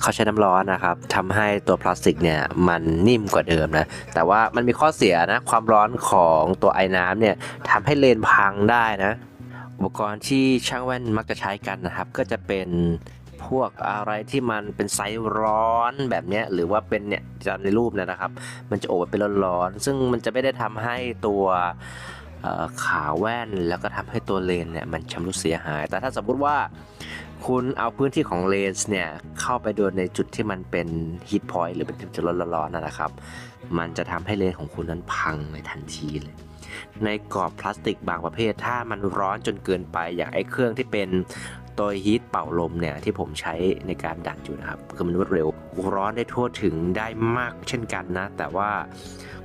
เขาใช้น้ำร้อนนะครับทำให้ตัวพลาสติกเนี่ยมันนิ่มกว่าเดิมนะแต่ว่ามันมีข้อเสียนะความร้อนของตัวไอ้น้ำเนี่ยทำให้เลนพังได้นะอุปกรณ์ที่ช่างแว่นมักจะใช้กันนะครับ ก็จะเป็นพวกอะไรที่มันเป็นไซส์ร้อนแบบนี้หรือว่าเป็นเนี่ยจำในรูปเนยนะครับ มันจะโอบเป็นร้อนๆซึ่งมันจะไม่ได้ทำให้ตัว ขาแว่นแล้วก็ทำให้ตัวเลนเนี่ยมันชำรุดเสียหาย แต่ถ้าสมมุติว่าคุณเอาพื้นที่ของเลนส์เนี่ยเข้าไปโดนในจุดที่มันเป็นฮีทพอยต์หรือเป็นจุดร้อนๆนะนะครับ มันจะทำให้เลนส์ของคุณนั้นพังในทันทีเลย ในกรอบพลาสติกบางประเภท ถ้ามันร้อนจนเกินไปอย่างไอ้เครื่องที่เป็น ตัวฮีทเป่าลมเนี่ยที่ผมใช้ในการดัดอยู่นะครับคือมันรวดเร็วร้อนได้ทั่วถึงได้มากเช่นกันนะ แต่ว่า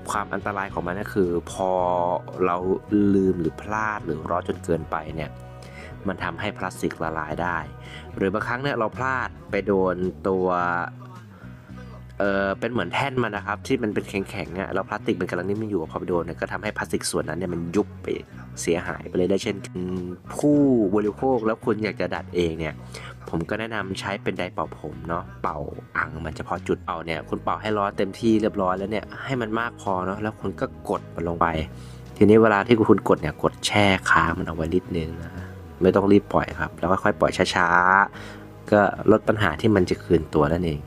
ความอันตรายของมันก็คือ พอเราลืมหรือพลาดหรือร้อนจนเกินไปเนี่ยมันทำให้พลาสติกละลายได้ หรือบางครั้งเนี่ยเราพลาดไปโดนตัว เออเป็นเหมือนแท่นมันนะครับ ที่มันเป็นแข็งๆอะแล้วพลาสติกมันกำลังนิ่มอยู่พอไปโดนเนี่ยก็ทำให้พลาสติกส่วนนั้นเนี่ยมันยุบไปเสียหายไปเลยได้เช่นผู้บริโภคแล้วคุณอยากจะดัดเองเนี่ยผมก็แนะนำใช้เป็นไดร์เป่าผมเนาะเป่าอ่างมันเฉพาะจุดเป่าเนี่ยคุณเป่าให้ร้อนเต็มที่เรียบร้อยแล้วเนี่ยให้มันมากพอเนาะแล้วคุณก็กดมันลงไป ทีนี้เวลาที่คุณกดเนี่ยกดแช่ค้างมันเอาไว้นิดนึงนะไม่ต้องรีบปล่อยครับ แล้วก็ค่อยปล่อยช้าๆก็ลดปัญหาที่มันจะคืนตัวนั่นเอง